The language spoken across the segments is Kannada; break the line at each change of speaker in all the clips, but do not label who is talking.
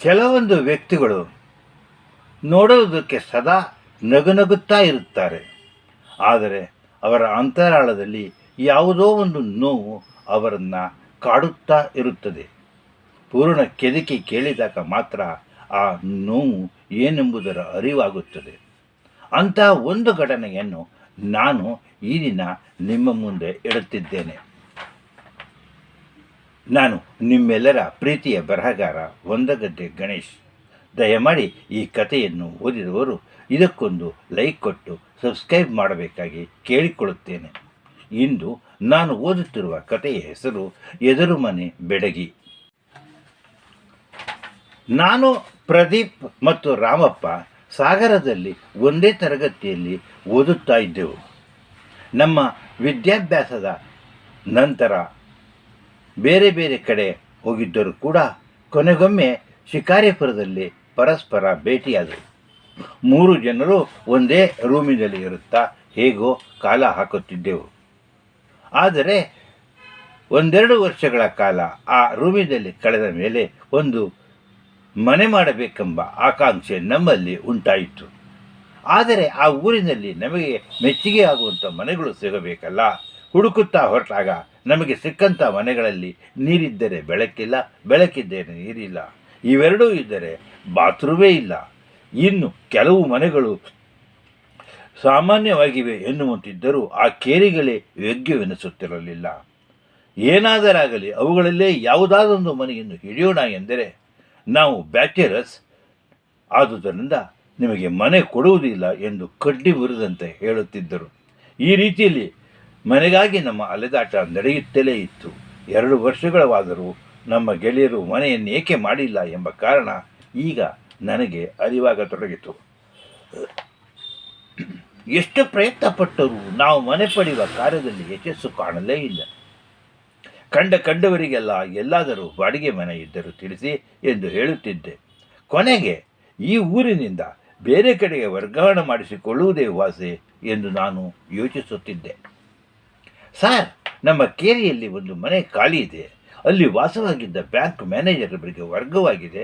ಕೆಲವೊಂದು ವ್ಯಕ್ತಿಗಳು ನೋಡುವುದಕ್ಕೆ ಸದಾ ನಗುನಗುತ್ತಾ ಇರುತ್ತಾರೆ. ಆದರೆ ಅವರ ಅಂತರಾಳದಲ್ಲಿ ಯಾವುದೋ ಒಂದು ನೋವು ಅವರನ್ನು ಕಾಡುತ್ತಾ ಇರುತ್ತದೆ. ಪೂರ್ಣ ಕೆದಕಿ ಕೇಳಿದಾಗ ಮಾತ್ರ ಆ ನೋವು ಏನೆಂಬುದರ ಅರಿವಾಗುತ್ತದೆ. ಅಂತಹ ಒಂದು ಘಟನೆಯನ್ನು ನಾನು ಈ ದಿನ ನಿಮ್ಮ ಮುಂದೆ ಇಡುತ್ತಿದ್ದೇನೆ ನಾನು ನಿಮ್ಮೆಲ್ಲರ ಪ್ರೀತಿಯ ಬರಹಗಾರ ಒಂದಗದ್ದೆ ಗಣೇಶ್. ದಯಮಾಡಿ ಈ ಕಥೆಯನ್ನು ಓದಿದವರು ಇದಕ್ಕೊಂದು ಲೈಕ್ ಕೊಟ್ಟು ಸಬ್ಸ್ಕ್ರೈಬ್ ಮಾಡಬೇಕಾಗಿ ಕೇಳಿಕೊಳ್ಳುತ್ತೇನೆ. ಇಂದು ನಾನು ಓದುತ್ತಿರುವ ಕಥೆಯ ಹೆಸರು ಎದುರು ಮನೆ ಬೆಡಗಿ. ನಾನು ಪ್ರದೀಪ್ ಮತ್ತು ರಾಮಪ್ಪ ಸಾಗರದಲ್ಲಿ ಒಂದೇ ತರಗತಿಯಲ್ಲಿ ಓದುತ್ತಾ ಇದ್ದೆವು. ನಮ್ಮ ವಿದ್ಯಾಭ್ಯಾಸದ ನಂತರ ಬೇರೆ ಬೇರೆ ಕಡೆ ಹೋಗಿದ್ದರೂ ಕೂಡ ಕೊನೆಗೊಮ್ಮೆ ಶಿಕಾರಿಪುರದಲ್ಲಿ ಪರಸ್ಪರ ಭೇಟಿಯಾದರು. ಮೂರು ಜನರು ಒಂದೇ ರೂಮಿನಲ್ಲಿ ಇರುತ್ತಾ ಹೇಗೋ ಕಾಲ ಹಾಕುತ್ತಿದ್ದೆವು. ಆದರೆ ಒಂದೆರಡು ವರ್ಷಗಳ ಕಾಲ ಆ ರೂಮಿನಲ್ಲಿ ಕಳೆದ ಮೇಲೆ ಒಂದು ಮನೆ ಮಾಡಬೇಕೆಂಬ ಆಕಾಂಕ್ಷೆ ನಮ್ಮಲ್ಲಿ ಉಂಟಾಯಿತು. ಆದರೆ ಆ ಊರಿನಲ್ಲಿ ನಮಗೆ ಮೆಚ್ಚುಗೆ ಆಗುವಂಥ ಮನೆಗಳು ಸಿಗಬೇಕಲ್ಲ. ಹುಡುಕುತ್ತಾ ಹೊರಟಾಗ ನಮಗೆ ಸಿಕ್ಕಂಥ ಮನೆಗಳಲ್ಲಿ ನೀರಿದ್ದರೆ ಬೆಳಕಿಲ್ಲ, ಬೆಳಕಿದ್ದರೆ ನೀರಿಲ್ಲ. ಇವೆರಡೂ ಇದ್ದರೆ ಬಾತ್ರೂಮೇ ಇಲ್ಲ. ಇನ್ನು ಕೆಲವು ಮನೆಗಳು ಸಾಮಾನ್ಯವಾಗಿವೆ ಎನ್ನುವಂತಿದ್ದರೂ ಆ ಕೇರಿಗಳೇ ಯೋಗ್ಯವೆನಿಸುತ್ತಿರಲಿಲ್ಲ. ಏನಾದರಾಗಲಿ ಅವುಗಳಲ್ಲೇ ಯಾವುದಾದೊಂದು ಮನೆಯನ್ನು ಹಿಡಿಯೋಣ ಎಂದರೆ ನಾವು ಬ್ಯಾಚರಸ್ ಆದುದರಿಂದ ನಿಮಗೆ ಮನೆ ಕೊಡುವುದಿಲ್ಲ ಎಂದು ಕಡ್ಡಿ ಮುರಿದಂತೆ ಹೇಳುತ್ತಿದ್ದರು. ಈ ರೀತಿಯಲ್ಲಿ ಮನೆಗಾಗಿ ನಮ್ಮ ಅಲೆದಾಟ ನಡೆಯುತ್ತಲೇ ಇತ್ತು. ಎರಡು ವರ್ಷಗಳವಾದರೂ ನಮ್ಮ ಗೆಳೆಯರು ಮನೆಯನ್ನು ಏಕೆ ಮಾಡಿಲ್ಲ ಎಂಬ ಕಾರಣ ಈಗ ನನಗೆ ಅರಿವಾಗತೊಡಗಿತು. ಎಷ್ಟು ಪ್ರಯತ್ನಪಟ್ಟರೂ ನಾವು ಮನೆ ಪಡೆಯುವ ಕಾರ್ಯದಲ್ಲಿ ಯಶಸ್ಸು ಕಾಣಲೇ ಇಲ್ಲ. ಕಂಡ ಕಂಡವರಿಗೆಲ್ಲ ಎಲ್ಲಾದರೂ ಬಾಡಿಗೆ ಮನೆ ಇದ್ದರೂ ತಿಳಿಸಿ ಎಂದು ಹೇಳುತ್ತಿದ್ದೆ. ಕೊನೆಗೆ ಈ ಊರಿನಿಂದ ಬೇರೆ ಕಡೆಗೆ ವರ್ಗಾವಣೆ ಮಾಡಿಸಿಕೊಳ್ಳುವುದೇ ವಾಸೆ ಎಂದು ನಾನು ಯೋಚಿಸುತ್ತಿದ್ದೆ. ಸರ್ ನಮ್ಮ ಕೇರಿಯಲ್ಲಿ ಒಂದು ಮನೆ ಖಾಲಿ ಇದೆ. ಅಲ್ಲಿ ವಾಸವಾಗಿದ್ದ ಬ್ಯಾಂಕ್ ಮ್ಯಾನೇಜರ್ಗಳಿಗೆ ವರ್ಗವಾಗಿದೆ.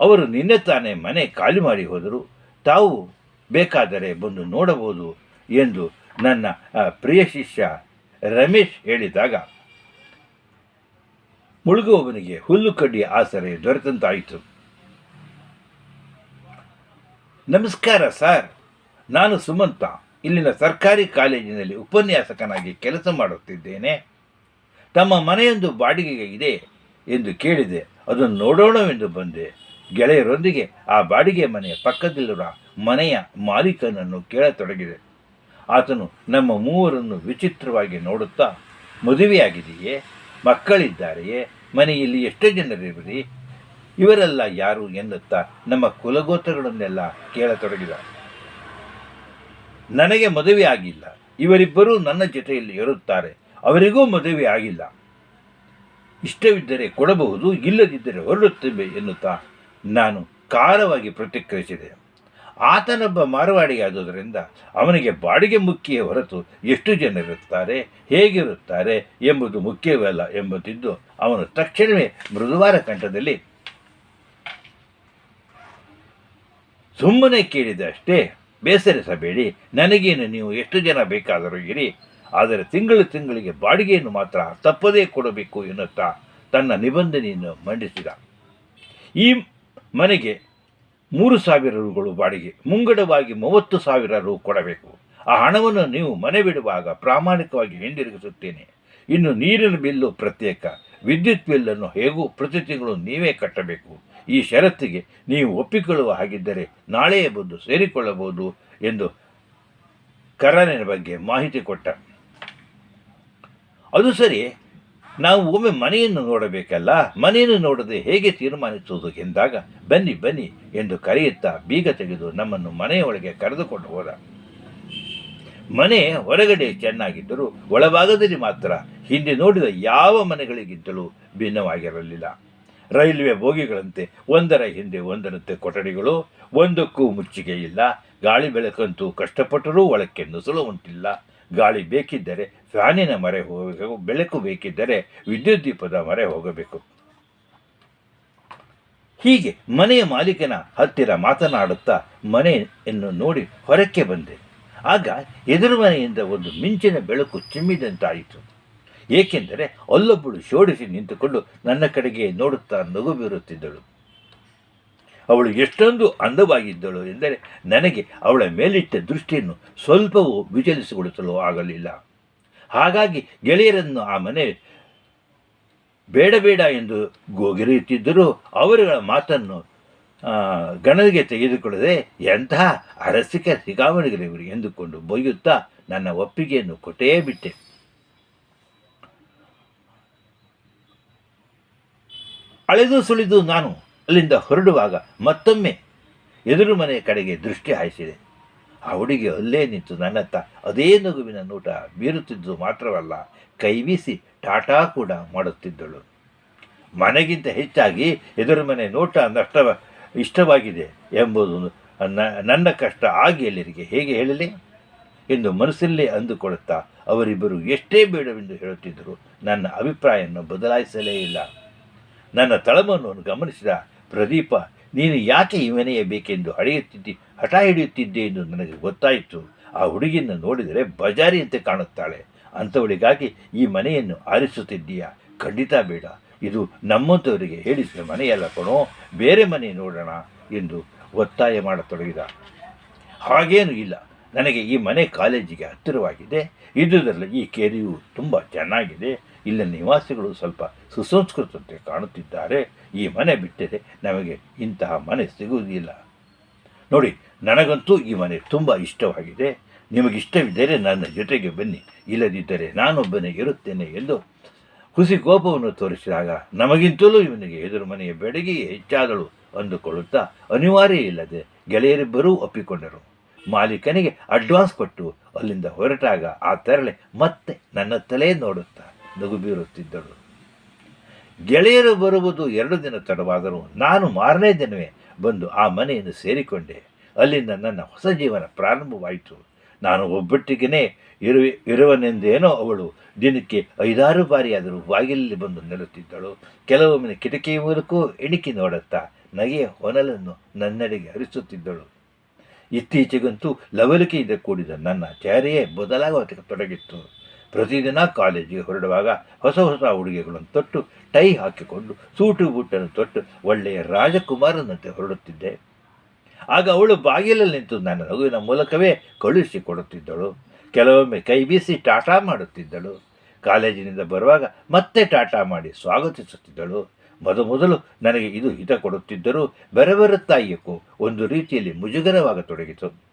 ಅವರು ನಿನ್ನೆ ತಾನೇ ಮನೆ ಖಾಲಿ ಮಾಡಿ ಹೋದರು. ತಾವು ಬೇಕಾದರೆ ಬಂದು ನೋಡಬಹುದು ಎಂದು ನನ್ನ ಪ್ರಿಯ ಶಿಷ್ಯ ರಮೇಶ್ ಹೇಳಿದಾಗ, ಮುಳುಗುವವನಿಗೆ ಹುಲ್ಲು ಕಡ್ಡಿ ಆಸರೆ ದೊರೆತಂತಾಯಿತು. ನಮಸ್ಕಾರ, ಸರ್. ನಾನು ಸುಮಂತ. ಇಲ್ಲಿನ ಸರ್ಕಾರಿ ಕಾಲೇಜಿನಲ್ಲಿ ಉಪನ್ಯಾಸಕನಾಗಿ ಕೆಲಸ ಮಾಡುತ್ತಿದ್ದೇನೆ. ತಮ್ಮ ಮನೆಯೊಂದು ಬಾಡಿಗೆಗೆ ಇದೆ ಎಂದು ಕೇಳಿದೆ. ಅದನ್ನು ನೋಡೋಣವೆಂದು ಬಂದೆ. ಗೆಳೆಯರೊಂದಿಗೆ ಆ ಬಾಡಿಗೆ ಮನೆಯ ಪಕ್ಕದಲ್ಲಿರುವ ಮನೆಯ ಮಾಲೀಕನನ್ನು ಕೇಳತೊಡಗಿದೆ. ಆತನು ನಮ್ಮ ಮೂವರನ್ನು ವಿಚಿತ್ರವಾಗಿ ನೋಡುತ್ತಾ, ಮದುವೆಯಾಗಿದೆಯೇ? ಮಕ್ಕಳಿದ್ದಾರೆಯೇ? ಮನೆಯಲ್ಲಿ ಎಷ್ಟು ಜನರಿರಲಿ? ಇವರೆಲ್ಲ ಯಾರು? ಎನ್ನುತ್ತಾ ನಮ್ಮ ಕುಲಗೋತ್ರಗಳನ್ನೆಲ್ಲ ಕೇಳತೊಡಗಿದ. ನನಗೆ ಮದುವೆ ಆಗಿಲ್ಲ. ಇವರಿಬ್ಬರೂ ನನ್ನ ಜೊತೆಯಲ್ಲಿ ಇರುತ್ತಾರೆ. ಅವರಿಗೂ ಮದುವೆ ಆಗಿಲ್ಲ. ಇಷ್ಟವಿದ್ದರೆ ಕೊಡಬಹುದು, ಇಲ್ಲದಿದ್ದರೆ ಹೊರಡುತ್ತೇವೆ ಎನ್ನುತ್ತಾ ನಾನು ಕಾರವಾಗಿ ಪ್ರತಿಕ್ರಿಯಿಸಿದೆ. ಆತನೊಬ್ಬ ಮಾರವಾಡಿಯಾದುದರಿಂದ ಅವನಿಗೆ ಬಾಡಿಗೆ ಮುಖ್ಯ ಹೊರತು ಎಷ್ಟು ಜನರಿರುತ್ತಾರೆ ಹೇಗಿರುತ್ತಾರೆ ಎಂಬುದು ಮುಖ್ಯವಲ್ಲ ಎಂಬುದಿದ್ದು ಅವನು ತಕ್ಷಣವೇ ಮೃದುವಾರ ಕಂಠದಲ್ಲಿ ಸುಮ್ಮನೆ ಕೇಳಿದಷ್ಟೇ ಬೇಸರಿಸಬೇಡಿ. ನನಗೇನು ನೀವು ಎಷ್ಟು ಜನ ಬೇಕಾದರೂ ಇರಿ. ಆದರೆ ತಿಂಗಳು ತಿಂಗಳಿಗೆ ಬಾಡಿಗೆಯನ್ನು ಮಾತ್ರ ತಪ್ಪದೇ ಕೊಡಬೇಕು ಎನ್ನುತ್ತಾ ತನ್ನ ನಿಬಂಧನೆಯನ್ನು ಮಂಡಿಸಿದ. ಈ ಮನೆಗೆ ಮೂರು ಸಾವಿರ ರುಗಳು ಬಾಡಿಗೆ, ಮುಂಗಡವಾಗಿ ಮೂವತ್ತು ಸಾವಿರ ರು ಕೊಡಬೇಕು. ಆ ಹಣವನ್ನು ನೀವು ಮನೆ ಬಿಡುವಾಗ ಪ್ರಾಮಾಣಿಕವಾಗಿ ಹಿಂದಿರುಗಿಸುತ್ತೇನೆ. ಇನ್ನು ನೀರಿನ ಬಿಲ್ಲು ಪ್ರತ್ಯೇಕ, ವಿದ್ಯುತ್ ಬಿಲ್ಲನ್ನು ಹೇಗೂ ಪ್ರತಿ ತಿಂಗಳು ನೀವೇ ಕಟ್ಟಬೇಕು. ಈ ಷರತ್ತಿಗೆ ನೀವು ಒಪ್ಪಿಕೊಳ್ಳುವ ಹಾಗಿದ್ದರೆ ನಾಳೆಯೇ ಬಂದು ಸೇರಿಕೊಳ್ಳಬಹುದು ಎಂದು ಕರನಿನ ಬಗ್ಗೆ ಮಾಹಿತಿ ಕೊಟ್ಟ. ಅದು ಸರಿ, ನಾವು ಒಮ್ಮೆ ಮನೆಯನ್ನು ನೋಡಬೇಕಲ್ಲ, ಮನೆಯನ್ನು ನೋಡದೆ ಹೇಗೆ ತೀರ್ಮಾನಿಸುವುದು ಎಂದಾಗ ಬನ್ನಿ ಬನ್ನಿ ಎಂದು ಕರೆಯುತ್ತಾ ಬೀಗ ತೆಗೆದು ನಮ್ಮನ್ನು ಮನೆಯೊಳಗೆ ಕರೆದುಕೊಂಡು ಹೋದ. ಮನೆ ಹೊರಗಡೆ ಚೆನ್ನಾಗಿದ್ದರೂ ಒಳಭಾಗದಲ್ಲಿ ಮಾತ್ರ ಹಿಂದೆ ನೋಡಿದ ಯಾವ ಮನೆಗಳಿಗಿಂತಲೂ ಭಿನ್ನವಾಗಿರಲಿಲ್ಲ. ರೈಲ್ವೆ ಬೋಗಿಗಳಂತೆ ಒಂದರ ಹಿಂದೆ ಒಂದರಂತೆ ಕೊಠಡಿಗಳು, ಒಂದಕ್ಕೂ ಮುಚ್ಚಿಗೆ ಇಲ್ಲ ಗಾಳಿ ಬೆಳಕಂತೂ ಕಷ್ಟಪಟ್ಟರೂ ಒಳಕ್ಕೆ ನುಸುಳು ಉಂಟಿಲ್ಲ. ಗಾಳಿ ಬೇಕಿದ್ದರೆ ಫ್ಯಾನಿನ ಮರೆ ಹೋಗಬೇಕು, ಬೆಳಕು ಬೇಕಿದ್ದರೆ ವಿದ್ಯುತ್ ದೀಪದ ಮರೆ ಹೋಗಬೇಕು. ಹೀಗೆ ಮನೆಯ ಮಾಲೀಕನ ಹತ್ತಿರ ಮಾತನಾಡುತ್ತಾ ಮನೆಯನ್ನು ನೋಡಿ ಹೊರಕ್ಕೆ ಬಂದೆ. ಆಗ ಎದುರು ಮನೆಯಿಂದ ಒಂದು ಮಿಂಚಿನ ಬೆಳಕು ಚಿಮ್ಮಿದಂತಾಯಿತು. ಏಕೆಂದರೆ ಅಲ್ಲೊಬ್ಬಳು ಶೋಡಿಸಿ ನಿಂತುಕೊಂಡು ನನ್ನ ಕಡೆಗೆ ನೋಡುತ್ತಾ ನಗು ಬೀರುತ್ತಿದ್ದಳು. ಅವಳು ಎಷ್ಟೊಂದು ಅಂದವಾಗಿದ್ದಳು ಎಂದರೆ ನನಗೆ ಅವಳ ಮೇಲಿಟ್ಟ ದೃಷ್ಟಿಯನ್ನು ಸ್ವಲ್ಪವೂ ವಿಚಲಿಸಿಗೊಳಿಸಲು ಆಗಲಿಲ್ಲ. ಹಾಗಾಗಿ ಗೆಳೆಯರನ್ನು ಆ ಮನೆ ಬೇಡ ಬೇಡ ಎಂದು ಗೋಗಿರಿಯುತ್ತಿದ್ದರೂ ಅವರುಗಳ ಮಾತನ್ನು ಗಣನೆಗೆ ತೆಗೆದುಕೊಳ್ಳದೆ, ಎಂತಹ ಅರಸಿಕ ಸಿಗಾವಣೆಗಳಿವರು ಎಂದುಕೊಂಡು ಬೊಯ್ಯುತ್ತಾ ನನ್ನ ಒಪ್ಪಿಗೆಯನ್ನು ಕೊಟ್ಟೇ ಬಿಟ್ಟೆ. ಅಳೆದು ಸುಳಿದು ನಾನು ಅಲ್ಲಿಂದ ಹೊರಡುವಾಗ ಮತ್ತೊಮ್ಮೆ ಎದುರು ಮನೆಯ ಕಡೆಗೆ ದೃಷ್ಟಿ ಹಾಯಿಸಿದೆ. ಆ ಹುಡುಗಿ ಅಲ್ಲೇ ನಿಂತು ನನ್ನತ್ತ ಅದೇ ನಗುವಿನ ನೋಟ ಬೀರುತ್ತಿದ್ದು ಮಾತ್ರವಲ್ಲ ಕೈಬೀಸಿ ಟಾಟಾ ಕೂಡ ಮಾಡುತ್ತಿದ್ದಳು. ಮನೆಗಿಂತ ಹೆಚ್ಚಾಗಿ ಎದುರು ಮನೆ ನೋಟ ನಷ್ಟ ಇಷ್ಟವಾಗಿದೆ ಎಂಬುದು ನನ್ನ ಕಷ್ಟ ಆಗಿ ಹೇಗೆ ಹೇಳಲಿ? ಎಂದು ಮನಸ್ಸಲ್ಲೇ ಅಂದುಕೊಳ್ಳುತ್ತಾ ಅವರಿಬ್ಬರು ಎಷ್ಟೇ ಬೇಡವೆಂದು ಹೇಳುತ್ತಿದ್ದರು ನನ್ನ ಅಭಿಪ್ರಾಯವನ್ನು ಬದಲಾಯಿಸಲೇ ಇಲ್ಲ. ನನ್ನ ತಳಮನ್ನು ಗಮನಿಸಿದ ಪ್ರದೀಪ, ನೀನು ಯಾಕೆ ಈ ಮನೆಯ ಬೇಕೆಂದು ಹಳೆಯುತ್ತಿದ್ದಿ ಹಠ ಹಿಡಿಯುತ್ತಿದ್ದೆ ಎಂದು ನನಗೆ ಗೊತ್ತಾಯಿತು. ಆ ಹುಡುಗಿಯನ್ನು ನೋಡಿದರೆ ಬಜಾರಿಯಂತೆ ಕಾಣುತ್ತಾಳೆ. ಅಂಥವಳಿಗಾಗಿ ಈ ಮನೆಯನ್ನು ಆರಿಸುತ್ತಿದ್ದೀಯಾ? ಖಂಡಿತ ಬೇಡ. ಇದು ನಮ್ಮಂಥವರಿಗೆ ಹೇಳಿಸಿದ ಮನೆಯಲ್ಲ ಕಣೋ, ಬೇರೆ ಮನೆ ನೋಡೋಣ ಎಂದು ಒತ್ತಾಯ ಮಾಡತೊಡಗಿದ. ಹಾಗೇನೂ ಇಲ್ಲ. ನನಗೆ ಈ ಮನೆ ಕಾಲೇಜಿಗೆ ಹತ್ತಿರವಾಗಿದೆ. ಇದರಲ್ಲಿ ಈ ಕೆರೆಯು ತುಂಬ ಚೆನ್ನಾಗಿದೆ. ಇಲ್ಲಿನ ನಿವಾಸಿಗಳು ಸ್ವಲ್ಪ ಸುಸಂಸ್ಕೃತತೆ ಕಾಣುತ್ತಿದ್ದಾರೆ. ಈ ಮನೆ ಬಿಟ್ಟರೆ ನಮಗೆ ಇಂತಹ ಮನೆ ಸಿಗುವುದಿಲ್ಲ. ನೋಡಿ, ನನಗಂತೂ ಈ ಮನೆ ತುಂಬ ಇಷ್ಟವಾಗಿದೆ. ನಿಮಗಿಷ್ಟವಿದ್ದರೆ ನನ್ನ ಜೊತೆಗೆ ಬನ್ನಿ. ಇಲ್ಲದಿದ್ದರೆ ನಾನೊಬ್ಬನೇ ಇರುತ್ತೇನೆ ಎಂದು ಹುಸಿ ಕೋಪವನ್ನು ತೋರಿಸಿದಾಗ ನಮಗಿಂತಲೂ ಇವನಿಗೆ ಎದುರು ಮನೆಯ ಬೆಡಗಿ ಹೆಚ್ಚಾದಳು ಅಂದುಕೊಳ್ಳುತ್ತಾ ಅನಿವಾರ್ಯ ಇಲ್ಲದೆ ಗೆಳೆಯರಿಬ್ಬರೂ ಒಪ್ಪಿಕೊಂಡರು. ಮಾಲೀಕನಿಗೆ ಅಡ್ವಾನ್ಸ್ ಕೊಟ್ಟು ಅಲ್ಲಿಂದ ಹೊರಟಾಗ ಆ ತೆರಳೆ ಮತ್ತೆ ನನ್ನ ತಲೆ ನೋಡುತ್ತಾ ನಗು ಬೀರುತ್ತಿದ್ದಳು ಗೆಳೆಯರು ಬರುವುದು ಎರಡು ದಿನ ತಡವಾದರೂ ನಾನು ಮಾರನೇ ದಿನವೇ ಬಂದು ಆ ಮನೆಯನ್ನು ಸೇರಿಕೊಂಡೆ. ಅಲ್ಲಿಂದ ನನ್ನ ಹೊಸ ಜೀವನ ಪ್ರಾರಂಭವಾಯಿತು. ನಾನು ಒಬ್ಬಟ್ಟಿಗೇ ಇರುವೆ ಇರುವನೆಂದೇನೋ ಅವಳು ದಿನಕ್ಕೆ ಐದಾರು ಬಾರಿಯಾದರೂ ಬಾಗಿಲಲ್ಲಿ ಬಂದು ನಿಲ್ಲುತ್ತಿದ್ದಳು ಕೆಲವೊಮ್ಮೆ ಕಿಟಕಿ ಮೂಲಕವೂ ಇಣಿಕಿ ನೋಡುತ್ತಾ ನಗೆಯ ಹೊನಲನ್ನು ನನ್ನೆಡೆಗೆ ಹರಿಸುತ್ತಿದ್ದಳು. ಇತ್ತೀಚೆಗಂತೂ ಲವಲಿಕೆಯಿಂದ ಕೂಡಿದ ನನ್ನ ಚಹರೆಯೇ ಬದಲಾಗುವ ಪ್ರತಿದಿನ ಕಾಲೇಜಿಗೆ ಹೊರಡುವಾಗ ಹೊಸ ಹೊಸ ಉಡುಗೆಗಳನ್ನು ತೊಟ್ಟು, ಟೈ ಹಾಕಿಕೊಂಡು, ಸೂಟು ಬೂಟನ್ನು ತೊಟ್ಟು ಒಳ್ಳೆಯ ರಾಜಕುಮಾರನಂತೆ ಹೊರಡುತ್ತಿದ್ದೆ. ಆಗ ಅವಳು ಬಾಗಿಲಲ್ಲಿ ನಿಂತು ನನ್ನ ನಗುವಿನ ಮೂಲಕವೇ ಕಳುಹಿಸಿಕೊಡುತ್ತಿದ್ದಳು ಕೆಲವೊಮ್ಮೆ ಕೈ ಬೀಸಿ ಟಾಟಾ ಮಾಡುತ್ತಿದ್ದಳು. ಕಾಲೇಜಿನಿಂದ ಬರುವಾಗ ಮತ್ತೆ ಟಾಟಾ ಮಾಡಿ ಸ್ವಾಗತಿಸುತ್ತಿದ್ದಳು. ಮೊದಮೊದಲು ನನಗೆ ಇದು ಹಿತ ಕೊಡುತ್ತಿದ್ದರೂ ಬರಬರುತ್ತಾ ಏಕೋ ಒಂದು ರೀತಿಯಲ್ಲಿ ಮುಜುಗರವಾಗತೊಡಗಿತು.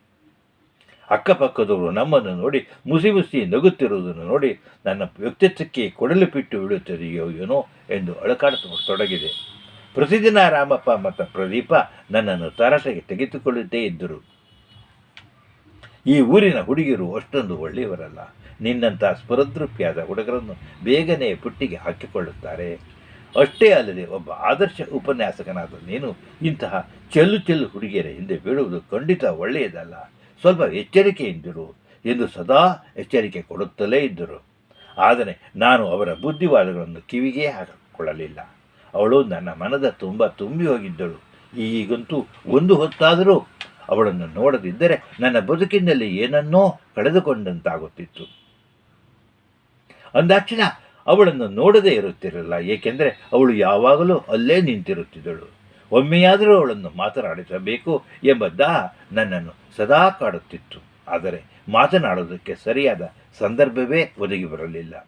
ಅಕ್ಕಪಕ್ಕದವರು ನಮ್ಮನ್ನು ನೋಡಿ ಮುಸಿ ಮುಸಿ ನಗುತ್ತಿರುವುದನ್ನು ನೋಡಿ ನನ್ನ ವ್ಯಕ್ತಿತ್ವಕ್ಕೆ ಕೊಡಲು ಬಿಟ್ಟು ಬಿಡುತ್ತದೆಯೋ ಏನೋ ಎಂದು ಅಳಕಾಡತೊಡಗಿದೆ. ಪ್ರತಿದಿನ ರಾಮಪ್ಪ ಮತ್ತು ಪ್ರದೀಪ ನನ್ನನ್ನು ತರಾಟೆಗೆ ತೆಗೆದುಕೊಳ್ಳುತ್ತೇ ಇದ್ದರು. ಈ ಊರಿನ ಹುಡುಗಿಯರು ಅಷ್ಟೊಂದು ಒಳ್ಳೆಯವರಲ್ಲ. ನಿನ್ನಂಥ ಸ್ಫುರದೃಪ್ಯಾದ ಹುಡುಗರನ್ನು ಬೇಗನೆ ಪುಟ್ಟಿಗೆ ಹಾಕಿಕೊಳ್ಳುತ್ತಾರೆ. ಅಷ್ಟೇ ಅಲ್ಲದೆ ಒಬ್ಬ ಆದರ್ಶ ಉಪನ್ಯಾಸಕನಾದ ನೀನು ಇಂತಹ ಚೆಲ್ಲು ಚೆಲ್ಲು ಹುಡುಗಿಯರ ಹಿಂದೆ ಬೀಳುವುದು ಖಂಡಿತ ಒಳ್ಳೆಯದಲ್ಲ. ಸ್ವಲ್ಪ ಎಚ್ಚರಿಕೆಯಿಂದಿರು ಎಂದು ಸದಾ ಎಚ್ಚರಿಕೆ ಕೊಡುತ್ತಲೇ ಇದ್ದರು. ಆದರೆ ನಾನು ಅವರ ಬುದ್ಧಿವಾದಗಳನ್ನು ಕಿವಿಗೆ ಹಾಕಿಕೊಳ್ಳಲಿಲ್ಲ. ಅವಳು ನನ್ನ ಮನದ ತುಂಬ ತುಂಬಿ ಹೋಗಿದ್ದಳು. ಈಗಂತೂ ಒಂದು ಹೊತ್ತಾದರೂ ಅವಳನ್ನು ನೋಡದಿದ್ದರೆ ನನ್ನ ಬದುಕಿನಲ್ಲಿ ಏನನ್ನೋ ಕಳೆದುಕೊಂಡಂತಾಗುತ್ತಿತ್ತು. ಅಂದಾಕ್ಷಣ ಅವಳನ್ನು ನೋಡದೇ ಇರುತ್ತಿರಲಿಲ್ಲ, ಏಕೆಂದರೆ ಅವಳು ಯಾವಾಗಲೂ ಅಲ್ಲೇ ನಿಂತಿರುತ್ತಿದ್ದಳು. ಒಮ್ಮೆಯಾದರೂ ಅವಳನ್ನು ಮಾತನಾಡಿಸಬೇಕು ಎಂಬ ದಾಹ ನನ್ನನ್ನು ಸದಾ ಕಾಡುತ್ತಿತ್ತು. ಆದರೆ ಮಾತನಾಡೋದಕ್ಕೆ ಸರಿಯಾದ ಸಂದರ್ಭವೇ ಒದಗಿ ಬರಲಿಲ್ಲ.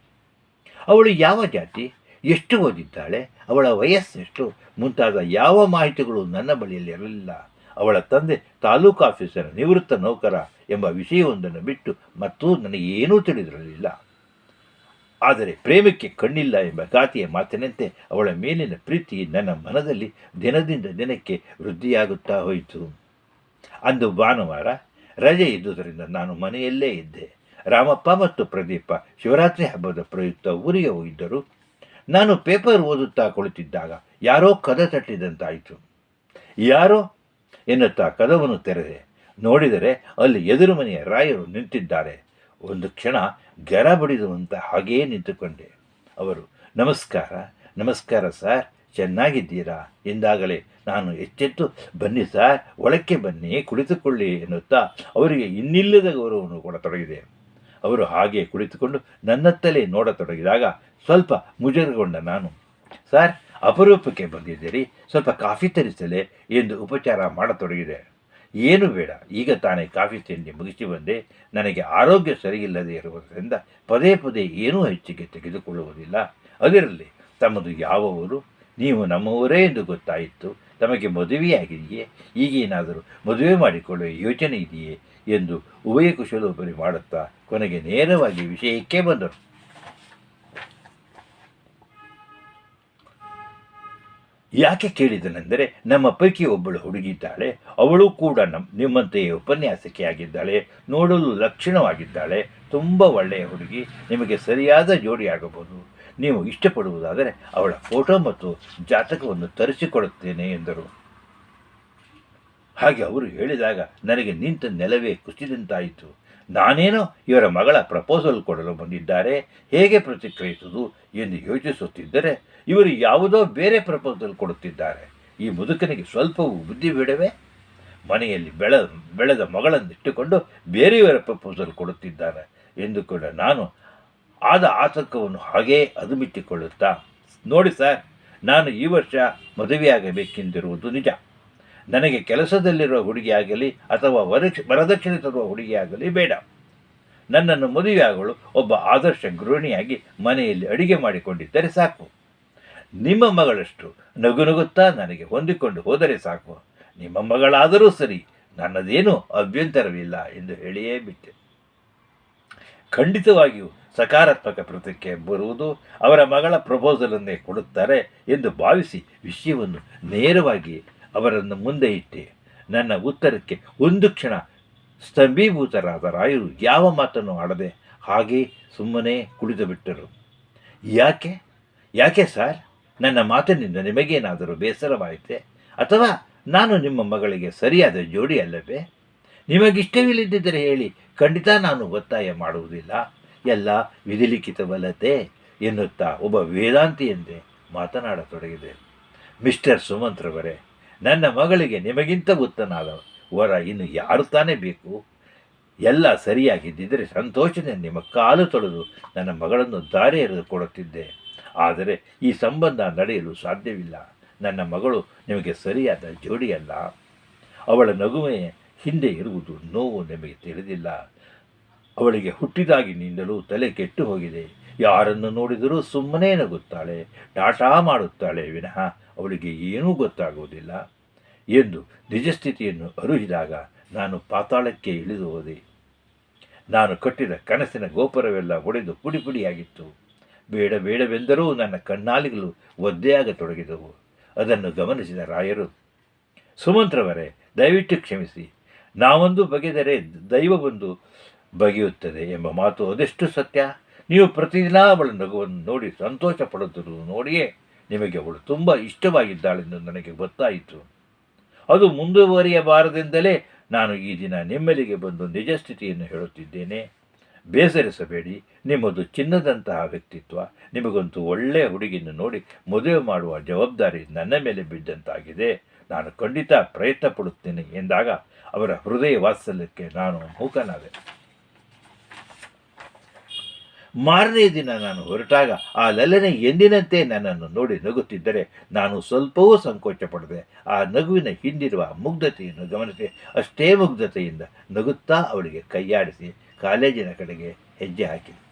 ಅವಳು ಯಾವ ಜಾತಿ, ಎಷ್ಟು ಓದಿದ್ದಾಳೆ, ಅವಳ ವಯಸ್ಸೆಷ್ಟು, ಮುಂತಾದ ಯಾವ ಮಾಹಿತಿಗಳು ನನ್ನ ಬಳಿಯಲ್ಲಿ ಇರಲಿಲ್ಲ. ಅವಳ ತಂದೆ ತಾಲೂಕು ಆಫೀಸರ್ ನಿವೃತ್ತ ನೌಕರ ಎಂಬ ವಿಷಯವೊಂದನ್ನು ಬಿಟ್ಟು ಮತ್ತೂ ನನಗೆ ಏನೂ ತಿಳಿದಿರಲಿಲ್ಲ. ಆದರೆ ಪ್ರೇಮಕ್ಕೆ ಕಣ್ಣಿಲ್ಲ ಎಂಬ ಗಾತಿಯ ಮಾತಿನಂತೆ ಅವಳ ಮೇಲಿನ ಪ್ರೀತಿ ನನ್ನ ಮನದಲ್ಲಿ ದಿನದಿಂದ ದಿನಕ್ಕೆ ವೃದ್ಧಿಯಾಗುತ್ತಾ ಹೋಯಿತು. ಅಂದು ಭಾನುವಾರ ರಜೆ ಇದ್ದುದರಿಂದ ನಾನು ಮನೆಯಲ್ಲೇ ಇದ್ದೆ. ರಾಮಪ್ಪ ಮತ್ತು ಪ್ರದೀಪ ಶಿವರಾತ್ರಿ ಹಬ್ಬದ ಪ್ರಯುಕ್ತ ಊರಿಗೆ ಹೋಗಿದ್ದರು. ನಾನು ಪೇಪರ್ ಓದುತ್ತಾ ಕುಳಿತಿದ್ದಾಗ ಯಾರೋ ಕದ ತಟ್ಟಿದಂತಾಯಿತು. ಯಾರೋ? ಎನ್ನುತ್ತಾ ಕದವನ್ನು ತೆರೆದೆ. ನೋಡಿದರೆ ಅಲ್ಲಿ ಎದುರು ಮನೆಯ ರಾಯರು ನಿಂತಿದ್ದಾರೆ. ಒಂದು ಕ್ಷಣ ಗರ ಬಡಿದುವಂತ ಹಾಗೇ ನಿಂತುಕೊಂಡೆ. ಅವರು, ನಮಸ್ಕಾರ ನಮಸ್ಕಾರ ಸರ್, ಚೆನ್ನಾಗಿದ್ದೀರಾ? ಎಂದಾಗಲೇ ನಾನು ಎಚ್ಚೆತ್ತು, ಬನ್ನಿ ಸರ್, ಒಳಕ್ಕೆ ಬನ್ನಿ, ಕುಳಿತುಕೊಳ್ಳಿ ಎನ್ನುತ್ತಾ ಅವರಿಗೆ ಇನ್ನಿಲ್ಲದ ಗೌರವವನ್ನು ಕೊಡತೊಡಗಿದೆ ಅವರು ಹಾಗೆ ಕುಳಿತುಕೊಂಡು ನನ್ನತ್ತಲೇ ನೋಡತೊಡಗಿದಾಗ ಸ್ವಲ್ಪ ಮುಜುಗೊಂಡ ನಾನು, ಸರ್, ಅಪರೂಪಕ್ಕೆ ಬಂದಿದ್ದೀರಿ, ಸ್ವಲ್ಪ ಕಾಫಿ ತರಿಸಲೇ ಎಂದು ಉಪಚಾರ ಮಾಡತೊಡಗಿದೆ. ಏನು ಬೇಡ. ಈಗ ತಾನೇ ಕಾಫಿ ತಿಂಡಿ ಮುಗಿಸಿ ಬಂದೆ. ನನಗೆ ಆರೋಗ್ಯ ಸರಿಯಿಲ್ಲದೆ ಇರುವುದರಿಂದ ಪದೇ ಪದೇ ಏನೂ ಹೆಚ್ಚಿಗೆ ತೆಗೆದುಕೊಳ್ಳುವುದಿಲ್ಲ. ಅದರಲ್ಲಿ ತಮ್ಮದು ಯಾವವರು ನೀವು ನಮ್ಮವರೇ ಎಂದು ಗೊತ್ತಾಯಿತು. ತಮಗೆ ಮದುವೆಯಾಗಿದೆಯೇ? ಈಗೇನಾದರೂ ಮದುವೆ ಮಾಡಿಕೊಳ್ಳುವ ಯೋಚನೆ ಇದೆಯೇ? ಎಂದು ಉಭಯ ಕುಶಲೋಪರಿ ಮಾಡುತ್ತಾ ಕೊನೆಗೆ ನೇರವಾಗಿ ವಿಷಯಕ್ಕೆ ಬಂದರು. ಯಾಕೆ ಕೇಳಿದನೆಂದರೆ ನಮ್ಮ ಪೈಕಿ ಒಬ್ಬಳು ಹುಡುಗಿದ್ದಾಳೆ. ಅವಳು ಕೂಡ ನಮ್ಮ ನಿಮ್ಮಂತೆಯೇ ಉಪನ್ಯಾಸಕಿಯಾಗಿದ್ದಾಳೆ ನೋಡಲು ಲಕ್ಷಣವಾಗಿದ್ದಾಳೆ. ತುಂಬ ಒಳ್ಳೆಯ ಹುಡುಗಿ. ನಿಮಗೆ ಸರಿಯಾದ ಜೋಡಿಯಾಗಬಹುದು ನೀವು ಇಷ್ಟಪಡುವುದಾದರೆ ಅವಳ ಫೋಟೋ ಮತ್ತು ಜಾತಕವನ್ನು ತರಿಸಿಕೊಡುತ್ತೇನೆ ಎಂದರು. ಹಾಗೆ ಅವರು ಹೇಳಿದಾಗ ನನಗೆ ನಿಂತ ನೆಲವೇ ಕುಸಿದಂತಾಯಿತು. ನಾನೇನೋ ಇವರ ಮಗಳ ಪ್ರಪೋಸಲ್ ಕೊಡಲು ಬಂದಿದ್ದಾರೆ, ಹೇಗೆ ಪ್ರತಿಕ್ರಿಯಿಸುವುದು ಎಂದು ಯೋಚಿಸುತ್ತಿದ್ದರೆ, ಇವರು ಯಾವುದೋ ಬೇರೆ ಪ್ರಪೋಸಲ್ ಕೊಡುತ್ತಿದ್ದಾರೆ. ಈ ಮುದುಕನಿಗೆ ಸ್ವಲ್ಪವೂ ಬುದ್ಧಿ ಬೇಡವೇ? ಮನೆಯಲ್ಲಿ ಬೆಳೆ, ಬೆಳೆದ ಮಗಳನ್ನಿಟ್ಟುಕೊಂಡು ಬೇರೆಯವರ ಪ್ರಪೋಸಲ್ ಕೊಡುತ್ತಿದ್ದಾರೆ ಎಂದು ಕೂಡ ನಾನು ಆದ ಆತಂಕವನ್ನು ಹಾಗೇ ಅದುಮಿಟ್ಟಿಕೊಳ್ಳುತ್ತಾ, ನೋಡಿ ಸರ್, ನಾನು ಈ ವರ್ಷ ಮದುವೆಯಾಗಬೇಕೆಂದಿರುವುದು ನಿಜ. ನನಗೆ ಕೆಲಸದಲ್ಲಿರುವ ಹುಡುಗಿಯಾಗಲಿ ಅಥವಾ ವರಕ್ಷ, ವರದಕ್ಷಿಣೆ ತರುವ ಹುಡುಗಿಯಾಗಲಿ ಬೇಡ. ನನ್ನನ್ನು ಮದುವೆಯಾಗಲು ಒಬ್ಬ ಆದರ್ಶ ಗೃಹಿಣಿಯಾಗಿ ಮನೆಯಲ್ಲಿ ಅಡಿಗೆ ಮಾಡಿಕೊಂಡಿದ್ದರೆ ಸಾಕು. ನಿಮ್ಮ ಮಗಳಷ್ಟು ನಗು ನಗುತ್ತಾ ನನಗೆ ಹೊಂದಿಕೊಂಡು ಹೋದರೆ ಸಾಕು. ನಿಮ್ಮ ಮಗಳಾದರೂ ಸರಿ, ನನ್ನದೇನು ಅಭ್ಯಂತರವಿಲ್ಲ ಎಂದು ಹೇಳಿಯೇ ಬಿಟ್ಟೆ. ಖಂಡಿತವಾಗಿಯೂ ಸಕಾರಾತ್ಮಕ ಪ್ರತಿಕ್ರಿಯೆ ಬರುವುದು ಅವರ ಮಗಳ ಪ್ರಪೋಸಲನ್ನೇ ಕೊಡುತ್ತಾರೆ ಎಂದು ಭಾವಿಸಿ ವಿಷಯವನ್ನು ನೇರವಾಗಿ ಅವರನ್ನು ಮುಂದೆ ಇಟ್ಟೆ. ನನ್ನ ಉತ್ತರಕ್ಕೆ, ಒಂದು ಕ್ಷಣ ಸ್ತಂಭೀಭೂತರಾದ ರಾಯರು ಯಾವ ಮಾತನ್ನು ಆಡದೆ ಹಾಗೆ ಸುಮ್ಮನೆ ಕುಳಿತು ಬಿಟ್ಟರು? ಯಾಕೆ? ಯಾಕೆ ಸರ್? ನನ್ನ ಮಾತಿನಿಂದ ನಿಮಗೇನಾದರೂ ಬೇಸರವಾಯಿತೆ? ಅಥವಾ ನಾನು ನಿಮ್ಮ ಮಗಳಿಗೆ ಸರಿಯಾದ ಜೋಡಿ ಅಲ್ಲವೇ? ನಿಮಗಿಷ್ಟವಿಲ್ಲದಿದ್ದರೆ ಹೇಳಿ, ಖಂಡಿತ ನಾನು ಒತ್ತಾಯ ಮಾಡುವುದಿಲ್ಲ. ಎಲ್ಲ ವಿಧಿಲಿಖಿತವಲ್ಲತೆ ಎನ್ನುತ್ತಾ ಒಬ್ಬ ವೇದಾಂತಿಯಂತೆ ಮಾತನಾಡತೊಡಗಿದೆ. ಮಿಸ್ಟರ್ ಸುಮಂತ್ರವರೇ ನನ್ನ ಮಗಳಿಗೆ ನಿಮಗಿಂತ ಉತ್ತನಾದ ವರ, ಇನ್ನು ಯಾರು ತಾನೇ ಬೇಕು? ಎಲ್ಲ ಸರಿಯಾಗಿದ್ದಿದ್ದರೆ ಸಂತೋಷದಿಂದ ನಿಮ್ಮ ಕಾಲು ತೊಳೆದು ನನ್ನ ಮಗಳನ್ನು ದಾರಿ ಎರೆದು ಕೊಡುತ್ತಿದ್ದೆ ಆದರೆ ಈ ಸಂಬಂಧ ನಡೆಯಲು ಸಾಧ್ಯವಿಲ್ಲ. ನನ್ನ ಮಗಳು ನಿಮಗೆ ಸರಿಯಾದ ಜೋಡಿಯಲ್ಲ. ಅವಳ ನಗುವೆ ಹಿಂದೆ ಇರುವುದು ನೋವು ನಿಮಗೆ ತಿಳಿದಿಲ್ಲ. ಅವಳಿಗೆ ಹುಟ್ಟಿದಾಗಿನಿಂದಲೂ ತಲೆ ಕೆಟ್ಟು ಹೋಗಿದೆ. ಯಾರನ್ನು ನೋಡಿದರೂ ಸುಮ್ಮನೆ ನಗುತ್ತಾಳೆ ಟಾಟಾ ಮಾಡುತ್ತಾಳೆ ವಿನಃ ಅವಳಿಗೆ ಏನೂ ಗೊತ್ತಾಗುವುದಿಲ್ಲ. ಎಂದು ನಿಜಸ್ಥಿತಿಯನ್ನು ಅರುಹಿದಾಗ ನಾನು ಪಾತಾಳಕ್ಕೆ ಇಳಿದು ಹೋದೆ. ನಾನು ಕಟ್ಟಿದ ಕನಸಿನ ಗೋಪುರವೆಲ್ಲ ಒಡೆದು ಪುಡಿ ಪುಡಿಯಾಗಿತ್ತು ಬೇಡ ಬೇಡವೆಂದರೂ ನನ್ನ ಕಣ್ಣಾಲಿಗಳು ಒದ್ದೆಯಾಗತೊಡಗಿದವು ಅದನ್ನು ಗಮನಿಸಿದ ರಾಯರು, ಸುಮಂತ್ರವರೇ, ದಯವಿಟ್ಟು ಕ್ಷಮಿಸಿ. ನಾವೊಂದು ಬಗೆದರೆ ದೈವವೊಂದು ಬಗೆಯುತ್ತದೆ ಎಂಬ ಮಾತು ಅದೆಷ್ಟು ಸತ್ಯ? ನೀವು ಪ್ರತಿದಿನ ಅವಳ ನಗುವನ್ನು ನೋಡಿ ಸಂತೋಷ ಪಡುತ್ತಿರುವುದು ನೋಡಿಯೇ ನಿಮಗೆ ಅವಳು ತುಂಬ ಇಷ್ಟವಾಗಿದ್ದಾಳೆಂದು ನನಗೆ ಗೊತ್ತಾಯಿತು. ಅದು ಮುಂದುವರಿಯಬಾರದೆಂದಲೇ ನಾನು ಈ ದಿನ ನಿಮ್ಮಲ್ಲಿಗೆ ಬಂದು ನಿಜ ಸ್ಥಿತಿಯನ್ನು ಹೇಳುತ್ತಿದ್ದೇನೆ. ಬೇಸರಿಸಬೇಡಿ. ನಿಮ್ಮದು ಚಿನ್ನದಂತಹ ವ್ಯಕ್ತಿತ್ವ. ನಿಮಗಂತೂ ಒಳ್ಳೆಯ ಹುಡುಗಿಯನ್ನು ನೋಡಿ ಮದುವೆ ಮಾಡುವ ಜವಾಬ್ದಾರಿ ನನ್ನ ಮೇಲೆ ಬಿದ್ದಂತಾಗಿದೆ. ನಾನು ಖಂಡಿತ ಪ್ರಯತ್ನ ಪಡುತ್ತೇನೆ ಎಂದಾಗ ಅವರ ಹೃದಯ ವಾತ್ಸಲ್ಯಕ್ಕೆ ನಾನು ಮೂಕನಾದೆ. ಮಾರನೇ ದಿನ ನಾನು ಹೊರಟಾಗ ಆ ಲಲನೆ ಎಂದಿನಂತೆ ನನ್ನನ್ನು ನೋಡಿ ನಗುತ್ತಿದ್ದರೆ ನಾನು ಸ್ವಲ್ಪವೂ ಸಂಕೋಚ ಪಡದೆ ಆ ನಗುವಿನ ಹಿಂದಿರುವ ಮುಗ್ಧತೆಯನ್ನು ಗಮನಿಸಿ ಅಷ್ಟೇ ಮುಗ್ಧತೆಯಿಂದ ನಗುತ್ತಾ ಅವಳಿಗೆ ಕೈಯಾಡಿಸಿ ಕಾಲೇಜಿನ ಕಡೆಗೆ ಹೆಜ್ಜೆ ಹಾಕಿದೆ.